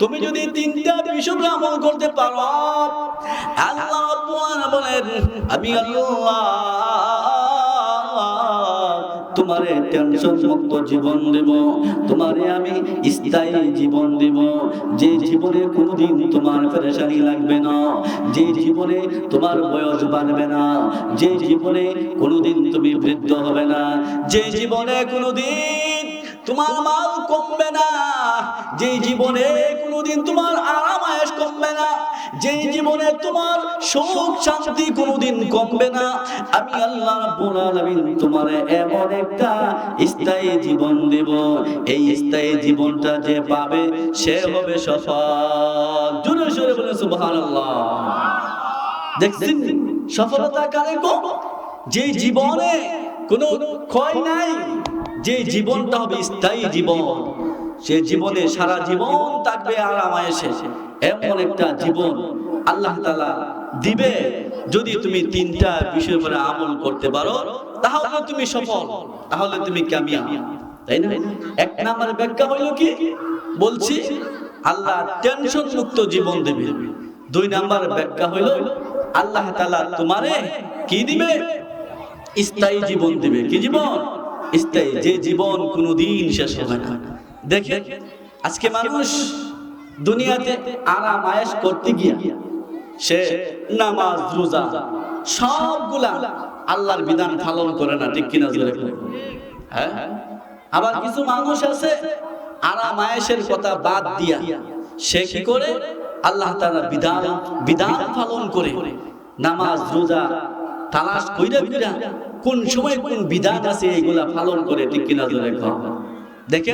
তুমি যদি তিনটা বিষয় আমল করতে পারো, আল্লাহ বলেন, আমি আল্লাহ তোমারে টেনশন মুক্ত জীবন দেব, তোমারে আমি স্থায়ী জীবন দেব। যে জীবনে কোনোদিন তোমার পেরেশানি লাগবে না, যে জীবনে তোমার বয়স বাড়বে না, যে জীবনে কোনোদিন তুমি বৃদ্ধ হবে না, যে জীবনে কোনোদিন তোমার মাল কমবে না যে জীবনে কোনোদিন তোমার আরাম আয়েস কমবে না যে জীবনে তোমার সুখ শান্তি কোনোদিন কমবে না, আমি আল্লাহ রাব্বুল আলামিন তোমার এমন একটা স্থায়ী জীবন দেব। এই স্থায়ী জীবনটা যে পাবে, সে হবে সফল। জোরে জোরে বলে সুবহানাল্লাহ। দেখছেন? সফলতা কারে গো? যে জীবনে কোনো ক্ষয় নাই যে জীবনটা হবে স্থায়ী জীবন। সে জীবনে সারা জীবন থাকবে আরামায় শেষে এমন একটা জীবন আল্লাহ তাআলা দিবে। যদি তুমি তিনটা বিষয় করে আমল করতে পারো, তাহলে তুমি সফল, তাহলে তুমি কামিয়াব। তাই না? এক নাম্বার ব্যাখ্যা হইল কি? বলছি, আল্লাহ টেনশন মুক্ত জীবন দেবে। দুই নাম্বার ব্যাখ্যা হইল, আল্লাহ তাআলা তোমারে কি দিবে? স্থায়ী জীবন দিবে। কি জীবন? স্থায়ী। যে জীবন কোনোদিন শেষ হবে না। দেখে আজকে মানুষ দুনিয়াতে আরাম আয়েশ করতে গিয়া সে নামাজ রোজা সবগুলা আল্লাহর বিধান পালন করে না ঠিক কিনা হ্যাঁ? আবার কিছু মানুষ আছে আরাম আয়েশের কথা বাদ দিয়া সে কি করে? আল্লাহ তাআলা বিধান বিধান পালন করে নামাজ রোজা তালাশ কইরা কইরা কোন সময় কোন বিধান আছে এগুলা পালন করে ঠিক কিনা জোরে কও দেখে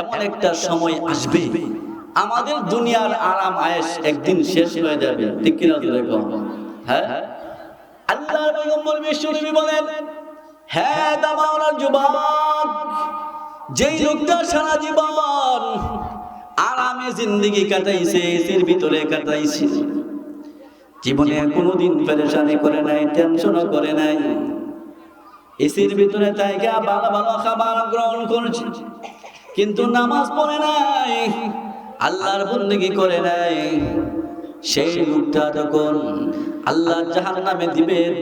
এমন একটা সময় আসবে, আমাদের দুনিয়ার আরাম আয়েশ একদিন শেষ হয়ে যাবে। ঠিক কিনা হ্যাঁ? আল্লাহ পয়গম্বর বিশ্বনবী বলেন হ্যাঁ দামাওয়ালার যুবক, যেই লোকটা সারা জীবন আরামে জিন্দেগি কাটাইছে, এসির ভিতরে কাটাইছে, জীবনে কোনোদিন পেরেশানি করে নাই টেনশনও করে নাই, এসির ভিতরে তাইকে ভালো ভালো খাবার গ্রহণ করেছে কিন্তু নামাজ পড়ে নাই, আল্লাহর বন্দেগি করে নাই। সেই লোকটা যখন আল্লাহ জাহান নামে দিবেন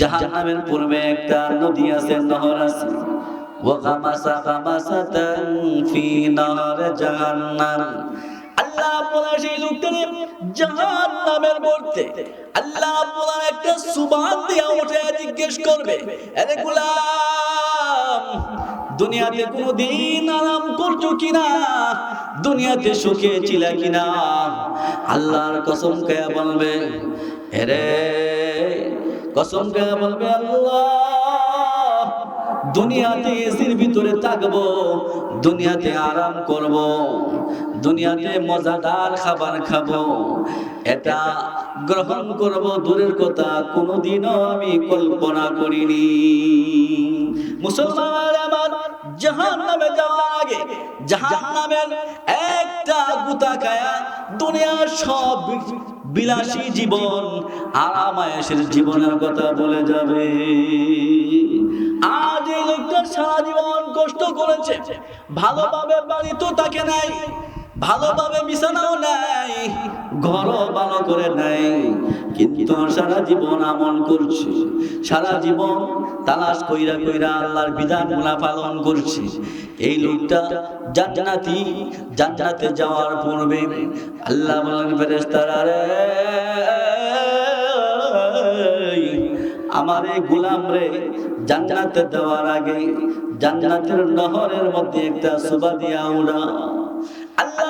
জাহান নামের পূর্বে একটা নদী আছে, নহর আছে। আল্লাহ সেই নামের আল্লাহ একটা উঠে জিজ্ঞেস করবে আরে দুনিয়াতে কোনো দিন আরাম করছ কিনা? দুনিয়াতে সুখে ছিলা কিনা? আল্লাহর কসম কে বলবে হেরে কসম কে বলবে আল্লাহ, দুনিয়াতে এসির ভিতরে থাকব, দুনিয়াতে আরাম করব, দুনিয়াতে মজাদার খাবার খাব, এটা গ্রহণ করব দূরের কথা কোনোদিনও আমি কল্পনা করিনি। মুসলমান আমার জাহান নামে আগে একটা দুনিয়ার সব বিলাসী জীবন জীবনের কথা বলে যাবে। আজ এই লোকটা সারা জীবন কষ্ট করেছে, ভালোভাবে বাড়ি তো তাকে নাই ভালোভাবে বিছানাও নাই, ঘরও ভালো করে নাই। কিন্তু সারা জীবন আমল করছে। সারা জীবন তালাশ কইরা কইরা আল্লাহর বিধানগুলা পালন করছে। এই লোকটা জান্নাতি, জান্নাতে যাওয়ার পূর্বে আল্লাহ বলেন, ফেরেশতারা রে আমার এই গুলাম রে, জান্নাতে দেওয়ার আগে জান্নাতের নহরের মধ্যে একটা সুবা দিয়া উড়া। আল্লাহ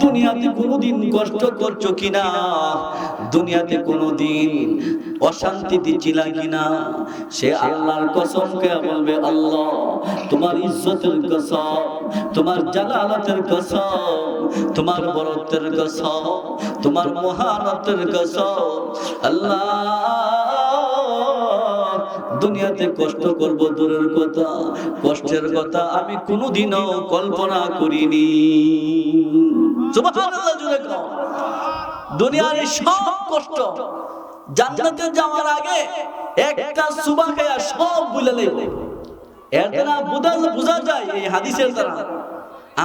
দুনিয়াতে কোনোদিন কষ্ট করছ কিনা? দুনিয়াতে কোনোদিন অশান্তি দিচ্ছিলা কিনা? সে আল্লাহর কসমকে বলবে, আল্লাহ, তোমার ইজ্জতের কসম, তোমার জালালতের কসম, তোমার বরত্বের কসম, তোমার মহানতের কসম, আল্লাহ দুনিয়াতে কষ্ট করব দূরের কথা, কষ্টের কথা আমি কোনোদিনও কল্পনা করিনি। দুনিয়ার সব কষ্ট জান্নাতে যাওয়ার আগে একটা সুবা খায়া সব ভুলে নেব। এর দ্বারা বোঝা বোঝা যায় এই হাদিসের দ্বারা।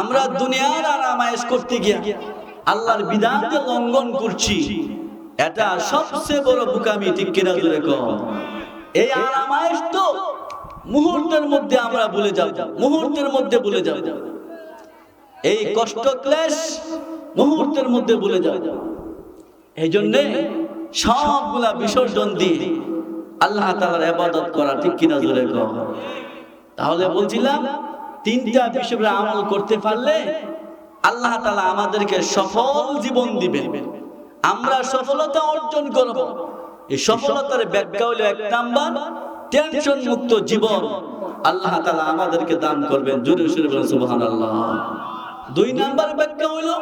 আমরা দুনিয়ার আরামায়েশ করতে গিয়া আল্লাহর বিধানকে লঙ্ঘন করছি। এটা সবচেয়ে বড় বুকামি, ঠিক কিনা জোরে কম এই আরামায়েশ তো মুহূর্তের মধ্যে আমরা ভুলে যাব, মুহূর্তের মধ্যে ভুলে যাব। এই কষ্ট ক্লেশ মুহূর্তের মধ্যে ভুলে যাব। এই জন্যে সবগুলা বিসর্জন দিয়ে আল্লাহ তাআলার ইবাদত করা ঠিক কিনা জোরে তাহলে বলছিলাম, তিনটা বিষয়ে আমল করতে পারলে আল্লাহ তাআলা আমাদেরকে সফল জীবন দিবেন। আমরা সফলতা অর্জন করব। এই সফলতার ব্যাখ্যা হলো এক নাম্বার, টেনশন মুক্ত জীবন। আল্লাহ তাআলা আমাদেরকে দান করবেন, জোরে জোরে বলেন, সুবহানাল্লাহ। দুই নাম্বার ব্যাখ্যা হলো,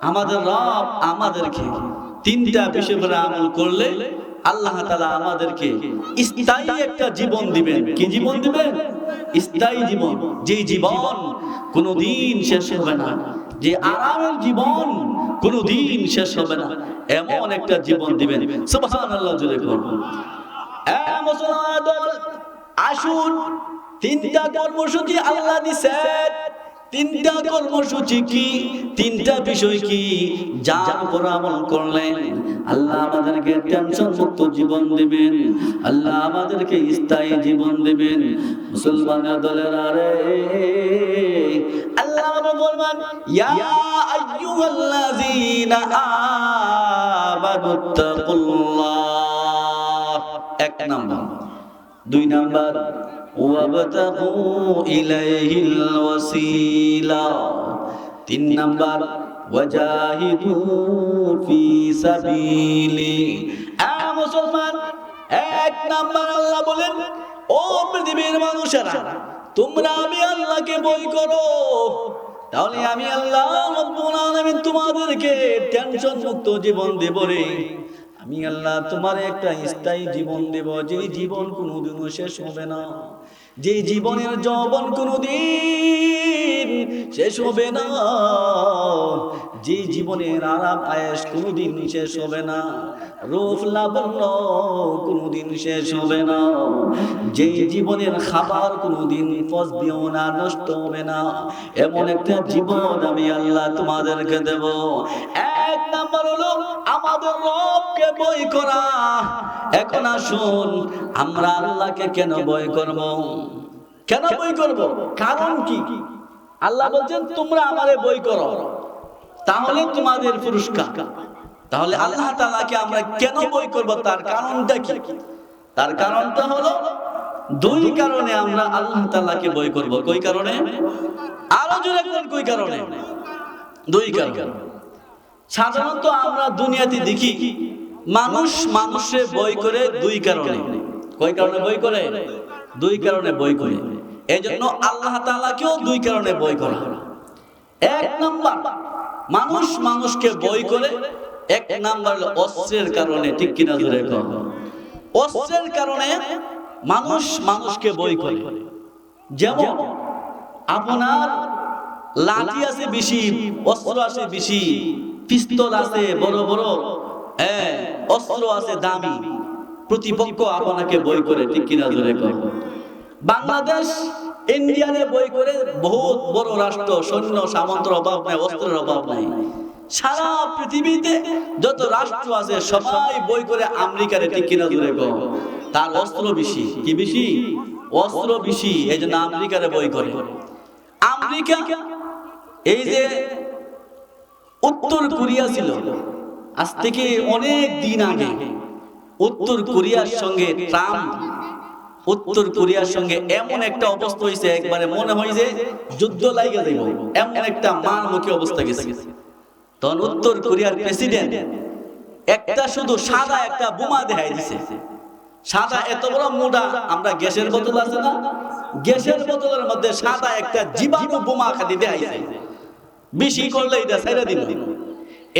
আমাদের রব আমাদেরকে তিনটা বিষয় করে আমল করলে আল্লাহ তাআলা আমাদেরকে স্থায়ী একটা জীবন দিবেন। কি জীবন দিবেন? স্থায়ী জীবন। যে জীবন কোনোদিন শেষ হবে না। যে আরামের জীবন কোনোদিন শেষ হবে না। এমন একটা জীবন দিবেন। সুবহানাল্লাহ জুড়ে করুন মুসলমান আসুন। তিনটা কর্মসূচি আল্লাহ দিছেন। তিনটা কর্মসূচি কি? তিনটা বিষয় কি? যার উপর আমল করলেন আল্লাহ আমাদেরকে টেনশন মুক্ত জীবন দিবেন। আল্লাহ আমাদেরকে স্থায়ী জীবন দিবেন। মুসলমানের দলের আরে আল্লাহ বলবেন, ইয়া আইয়ুহাল্লাযীনা আমানুত্তাকুল্লাহ এক নাম্বার। দুই নাম্বার ওয়াবতাগু ইলাইহিল ওয়াসিলা। তিন নাম্বার, ওয়াজাহিদু ফি মুসলমান, এক নাম্বার আল্লাহ বলেন, ও পৃথিবীর মানুষেরা, তোমরা আমি আল্লাহকে বই করো। তাহলে আমি আল্লাহ রব্বুল আলামিন তোমাদেরকে টেনশন মুক্ত জীবন দেব রে। আমি আল্লাহ তোমার একটা স্থায়ী জীবন দেব, যে জীবন কোনোদিনও শেষ হবে না। যে জীবনের যৌবন কোনোদিন শেষ হবে না, যে জীবনের আরাম আয়েস কোনোদিন শেষ হবে না, রূপ লাবণ্য কোনোদিন শেষ হবে না, যে জীবনের খাবার কোনোদিন ফসবেও না, নষ্ট হবে না, এমন একটা জীবন আমি আল্লাহ তোমাদেরকে দেব। এক নাম্বার হলো আমাদের রবকে বই করা। এখন আসুন আমরা আল্লাহকে কেন বই করব? কেন বই করব? কারণ কি? আল্লাহ বলছেন তোমরা আমারে বই করো। তাহলে তোমাদের পুরস্কার। তাহলে আল্লাহ তাআলাকে আমরা কেন বই করব? তার কারণটা কি? তার কারণটা হলো দুই কারণে আমরা আল্লাহ তাআলাকে বই করব। কই কারণে? আরও জোরে কোন কই কারণে? দুই কারণ। সাধারণত আমরা দুনিয়াতে দেখি মানুষ মানুষে বই করে দুই কারণে। কই কারণে বই করে? দুই কারণে বই করে। এই জন্য আল্লাহ তাআলাকেও দুই কারণে বই করা। এক নাম্বার মানুষ মানুষকে বই করে। এক নাম্বার অস্ত্রের কারণে ঠিক কিনা ধরে অস্ত্রের কারণে মানুষ মানুষকে বই করে। যেমন আপনার লাঠি আছে বেশি অস্ত্র আছে বেশি পিস্তল আছে বড়। বড়। হ্যাঁ অস্ত্র আছে দামি। প্রতিপক্ষ আপনাকে বই করে, ঠিক কিনা কর বাংলাদেশ ইন্ডিয়ানে বই করে বহুত বড় রাষ্ট্র, সৈন্য, সামন্তর অভাব নাই, অস্ত্রের অভাব নাই। সারা পৃথিবীতে যত রাষ্ট্র আছে, সবাই বই করে আমেরিকারে, ঠিক কিনা গো তার অস্ত্র বেশি। কি বেশি? অস্ত্র বেশি, এই জন্য আমেরিকারে বই করে। আমেরিকা, এই যে উত্তর কোরিয়া ছিল আজ থেকে অনেক দিন আগে উত্তর কোরিয়ার সঙ্গে ট্রাম্প, উত্তর কোরিয়ার সঙ্গে এমন একটা অবস্থা হয়েছে, একবারে মনে হয় যে যুদ্ধ লাগিয়ে দেব। এমন একটা মারমুখী অবস্থা গেছে। তখন উত্তর কোরিয়ার প্রেসিডেন্ট একটা শুধু সাদা একটা বোমা দেখাই দিছে। সাদা এত বড় মোটা, আমরা গ্যাসের বোতল আছে না? গ্যাসের বোতলের মধ্যে সাদা একটা জীবাণু বোমা খালি দেখাইছে বেশি করলে এটা ছেড়ে দিল।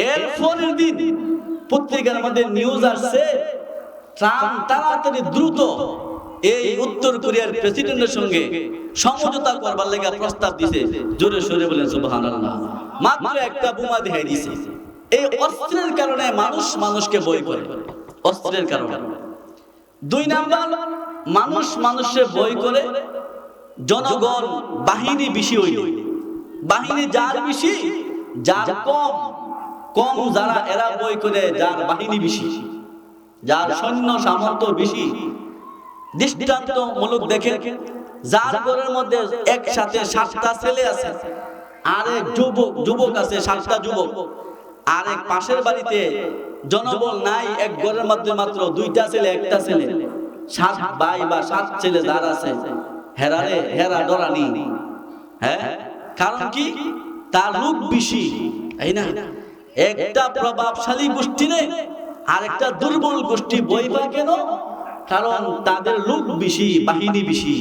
এর পরের দিন পত্রিকার মধ্যে নিউজ আসছে তাড়াতাড়ি দ্রুত এই উত্তর কোরিয়ার প্রেসিডেন্টের সঙ্গে সমঝোতা করবার লেগে প্রস্তাব দিছে। জোরে সোরে বলেন মাত্র একটা বোমা দেখাই দিছে। এই অস্ত্রের কারণে মানুষ মানুষকে বই করে। অস্ত্রের কারণে। দুই নাম্বার, মানুষ মানুষে বই করে, জনগণ বাহিনী বেশি হইল। বাহিনী যার বেশি, যার কম। কম যারা এরা বই করে যার বাহিনী বেশি, যার সৈন্য সামর্থ্য বেশি দৃষ্টান্তমূলক দেখে, যার ঘরের মধ্যে একসাথে সাতটা ছেলে আছে, আরেক যুবক যুবক আছে, সাতটা যুবক, আরেক পাশের বাড়িতে জনবল নাই, এক ঘরের মধ্যে মাত্র দুইটা ছেলে, একটা ছেলে, সাত ভাই বা সাত ছেলে যার আছে হেরারে হেরা ডরানি হ্যাঁ? কারণ কি? তার লোক বেশি, তাই না? একটা প্রভাবশালী গোষ্ঠী নেই আর একটা দুর্বল গোষ্ঠী বই পায় কেন? কারণ তাদের লোক বেশি, বাহিনী বেশি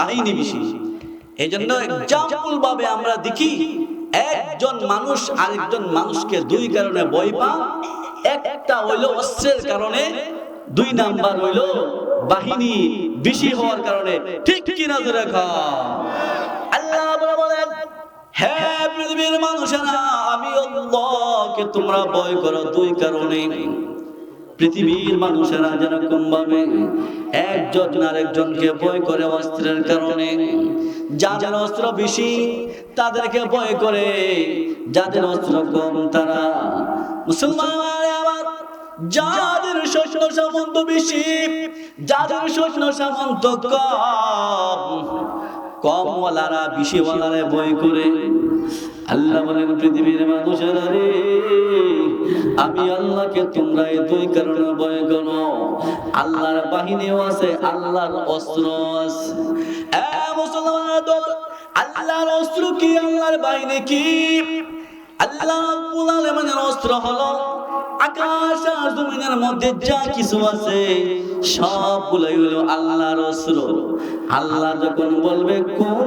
বাহিনী বেশি। এই জন্য এক্সাম্পল ভাবে আমরা দেখি, একজন মানুষ আরেকজন মানুষকে দুই কারণে বই পা একটা হইল অস্ত্রের কারণে, দুই নাম্বার হইল বাহিনী বেশি হওয়ার কারণে। ঠিক কিনা ধরে আল্লাহ বলে বলেন হ্যাঁ আমি তোমরা ভয় করো দুই পৃথিবীর মানুষেরা যেরকম আরেকজনকে ভয় করে অস্ত্রের কারণে, যাদের অস্ত্র বেশি, তাদেরকে ভয় করে। যাদের অস্ত্র কম, তারা মুসলমান যাদের শস্য সামন্ত বেশি, যাদের শস্য সামন্ত কম কমওয়ালারা বিশেওয়ালারা বই করে। আল্লাহ বলেন, পৃথিবীর মানুষেরা রে, আমি আল্লাহকে তোমরা এই দুই কারণে ভয় করো। আল্লাহর বাহিনীও আছে, আল্লাহর অস্ত্র আছে। এ মুসলমান আল্লাহর অস্ত্র কি, আল্লাহর বাহিনী কি? আল্লাহ রাব্বুল আলামিনের অস্ত্র হলো আকাশ আর জমিনের মধ্যে যা কিছু আছে, সবগুলোই হলো আল্লাহর অস্ত্র। আল্লাহ যখন বলবে, কোন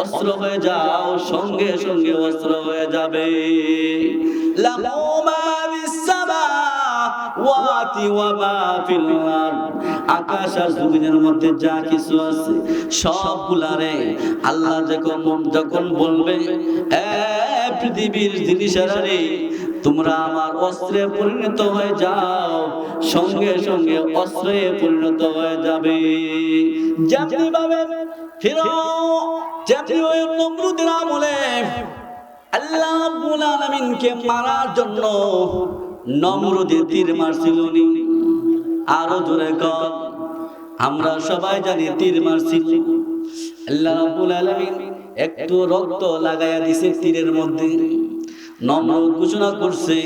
অস্ত্র হয়ে যাও, সঙ্গে সঙ্গে অস্ত্র হয়ে যাবে। আকাশ আর জমিনের মধ্যে যা কিছু আছে, সবগুলারে আল্লাহ যখন যখন বলবে, এ পৃথিবীর জিনিসেরা রে তোমরা আমার অস্ত্রে পরিণত হয়ে যাও, সঙ্গে সঙ্গে অস্ত্রে পরিণত হয়ে যাবে। আল্লাহ মারার জন্য মারছিল আরও জোরে কর আমরা সবাই জানি তীর মারছিল। আল্লাহ রাব্বুল আলামিন একটু রক্ত লাগাইয়া দিছে তীরের মধ্যে। নমরুদ ঘোষণা করছে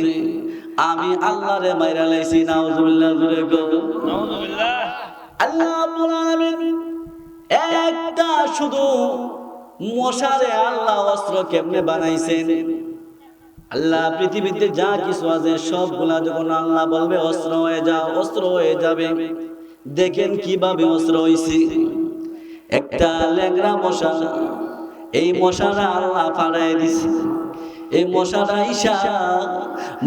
আমি আল্লাহরে মাইরা লাইছি নাউজুবিল্লাহ জোরে কর আল্লাহ রাব্বুল আলামিন একটা শুধু মশারে আল্লাহ অস্ত্র কেমনে বানাইছেন? আল্লাহ পৃথিবীতে যা কিছু আছে সবগুলা যখন আল্লাহ বলবে অস্ত্র হয়ে যাও অস্ত্র হয়ে যাবে। দেখেন কীভাবে অস্ত্র হইছে। একটা ল্যাংরা মশা। এই মশারা আল্লাহ ফাড়াই দিছে। এই মশারা ঈশা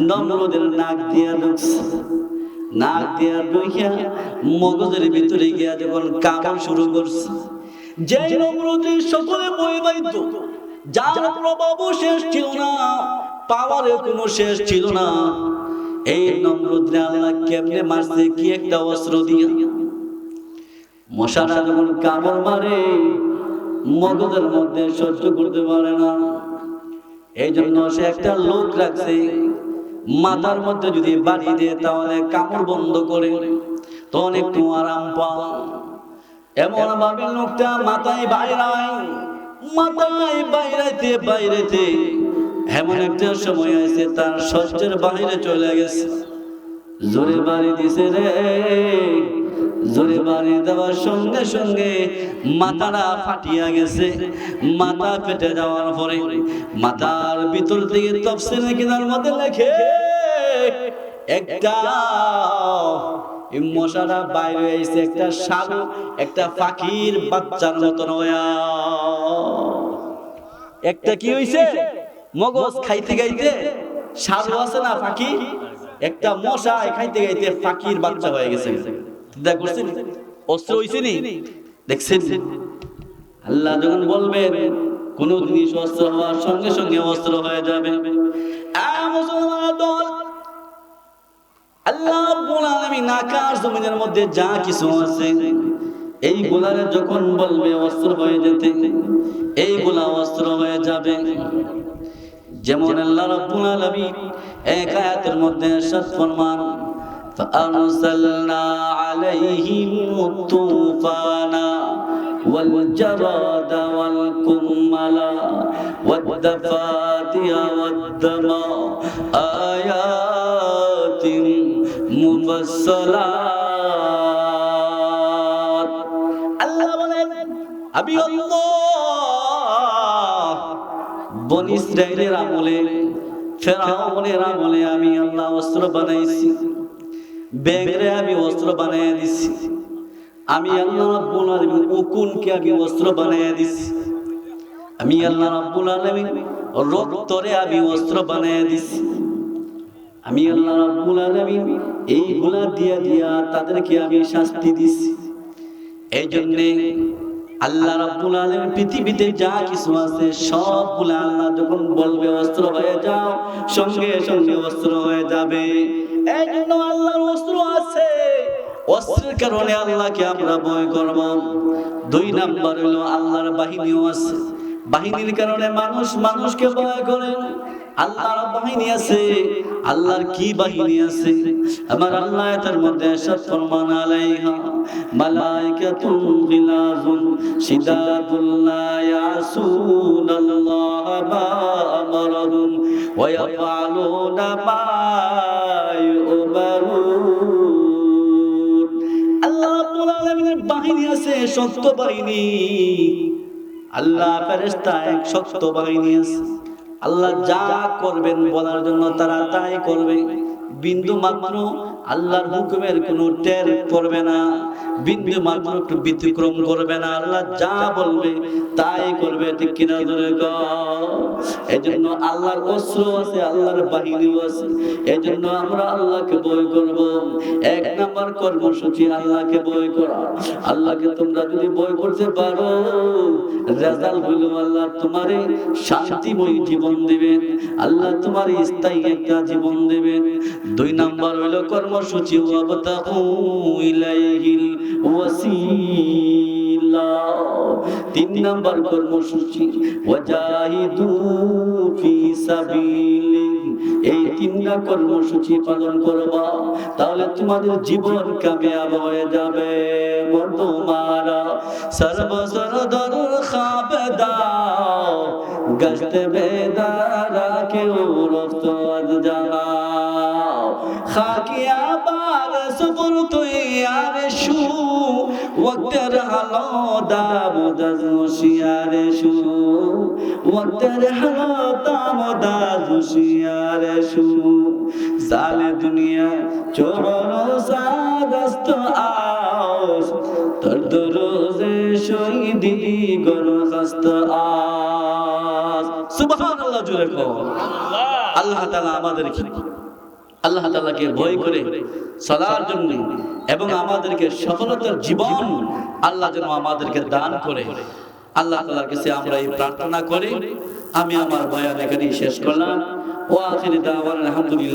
নম্রদের নাক দিয়া ঢুকছে নাক দিয়া ঢুকিয়া মগজের ভিতরে গিয়া যখন কামড় শুরু করছে যে নম্রদের সকলে বই বাইত যার প্রভাব শেষ ছিল না, পাওয়ারের কোনো শেষ ছিল না। এই নম্রদ্রে আল্লাহ কেমনে মারছে, কি একটা অস্ত্র দিয়া মশারা যখন কামড় মারে, মগজের মধ্যে সহ্য করতে পারে না। এই জন্য সে একটা লোক রাখছে, মাথার মধ্যে যদি বাড়ি দেয় তাহলে কামড় বন্ধ করে, তখন একটু আরাম পাও এমন ভাবে লোকটা মাথায় বাইরায়, মাথায় বাইরাইতে বাইরেতে এমন একটা সময় আছে তার সহ্যের বাইরে চলে গেছে। জোরে বাড়ি দিছে রে জোরে বাড়ি দেওয়ার সঙ্গে সঙ্গে মাথাটা ফাটিয়া গেছে। মাথা ফেটে যাওয়ার পরে মাথার ভিতর থেকে তফসিল কিনার মধ্যে লেখে, একটা মশাটা বাইরে এসে একটা সাধু একটা পাখির বাচ্চার মতন একটা কি হইছে? মগজ খাইতে গাইতে সাধু আছে না পাখি একটা মশা খাইতে গাইতে পাখির বাচ্চা হয়ে গেছে। দেখ করছেন অস্ত্র হইছে নি দেখছেন আল্লাহ যখন বলবেন কোন জিনিস অস্ত্র হওয়ার সঙ্গে সঙ্গে অস্ত্র হয়ে যাবে আ মুসলমান দল আল্লাহ রাব্বুল আলামিন আকাশ জমিনের মধ্যে যা কিছু আছে এইগুলারে যখন বলবে অস্ত্র হয়ে যেতে এইগুলা অস্ত্র হয়ে যাবে যেমন আল্লাহ রাব্বুল আলামিন এক আয়াতের মধ্যে ارشاد ফরমান فأرسلنا عليهم الطوفان والجراد والقمل والضفادع والدم آيات مفصلات আল্লাহ বলেন আমি আল্লাহ বন ইসরায়েলের আমলে ফেরাউনের আমলে আমি আল্লাহ অস্ত্র বানাইছি ব্যাগরে আমি অস্ত্র বানাইয়া দিছি। আমি আল্লাহ রাব্বুল আলামিন উকুনকে আমি অস্ত্র বানাইয়া দিছি। আমি আল্লাহ রাব্বুল আলামিন রক্তরে আমি অস্ত্র বানাইয়া দিছি। আমি আল্লাহ রাব্বুল আলামিন এইগুলা দিয়া দিয়া তাদেরকে আমি শাস্তি দিছি। এই জন্যে আল্লাহ রাব্বুল আলামিন পৃথিবীতে যা কিছু আছে সবগুলা আল্লাহ যখন বলবে অস্ত্র হয়ে যাও, সঙ্গে সঙ্গে অস্ত্র হয়ে যাবে। জন্য আল্লাহর অস্ত্র আছে। অস্ত্রের কারণে আল্লাহকে আমরা ভয় করব। দুই নাম্বার হলো আল্লাহর বাহিনীও আছে। বাহিনীর কারণে মানুষ মানুষকে ভয় করে। আল্লাহর বাহিনী আছে, আল্লাহর কি বাহিনী আছে? আমার আল্লাহ তার মধ্যে সব ফরমান আলাইহা, মালাইকাতুন গিলাজুন শিদাতুল লা ইয়াসুনাল্লাহ মা আমারহুম ওয়া ইয়াফআলুনা মা ইউমারুন। আল্লাহ রাব্বুল আলামিনের বাহিনী আছে শক্ত বাহিনী। আল্লাহ ফেরেশতা এক শক্ত বাহিনী আছে। আল্লাহ যা করবেন বলার জন্য তারা তাই করবে। বিন্দু মাত্র আল্লাহর হুকুমের কোনো টের করবে না। বিন্দু মাত্র একটু ব্যতিক্রম করবে না। আল্লাহ যা বলবে তাই করবে, ঠিক কিনা ধরে এই জন্য আল্লাহর অস্ত্র আছে, আল্লাহর বাহিনীও আছে। এই জন্য আমরা আল্লাহকে বই করব। এক নাম্বার কর্মসূচি আল্লাহকে বই করা। আল্লাহকে তোমরা যদি বই করতে পারো রেজাল্ট হইল আল্লাহ তোমারে শান্তিময় জীবন দিবেন। আল্লাহ তোমার স্থায়ী একটা জীবন দিবেন। দুই নাম্বার হইল কর্মসূচি ইলাইহিল ওয়াসিলা। তিন নাম্বার কর্মসূচি, ওয়াজাহিদু ফি সাবিলি এই তিনটা কর্মসূচি পালন করবা, তাহলে তোমাদের জীবন কামিয়াব হয়ে যাবে। তোমারা সর্বসরদর খাব দাও গশত বেদারা কেউ রফত আজ জানাও খাকিয়া বার সফর তুই আর শু ওয়াক্তের হালো দাবুদাজ মুশিয়ার শু ওয়াক্তের হালো দাবুদাজ মুশিয়ার শু জালে দুনিয়া চোর সাদস্ত আস তোর দরোজে শহীদি গর খাস্ত আস সুবহানাল্লাহ জুড়ে কো আল্লাহ তাআলা আমাদেরকে আল্লাহ তালাকে ভয় করে চলার জন্য এবং আমাদেরকে সফলতার জীবন আল্লাহ যেন আমাদেরকে দান করে। আল্লাহ তালার কাছে আমরা এই প্রার্থনা করে। আমি আমার বয়ান এখানেই শেষ করলাম। ও দাওয়ান আলহামদুলিল্লাহ।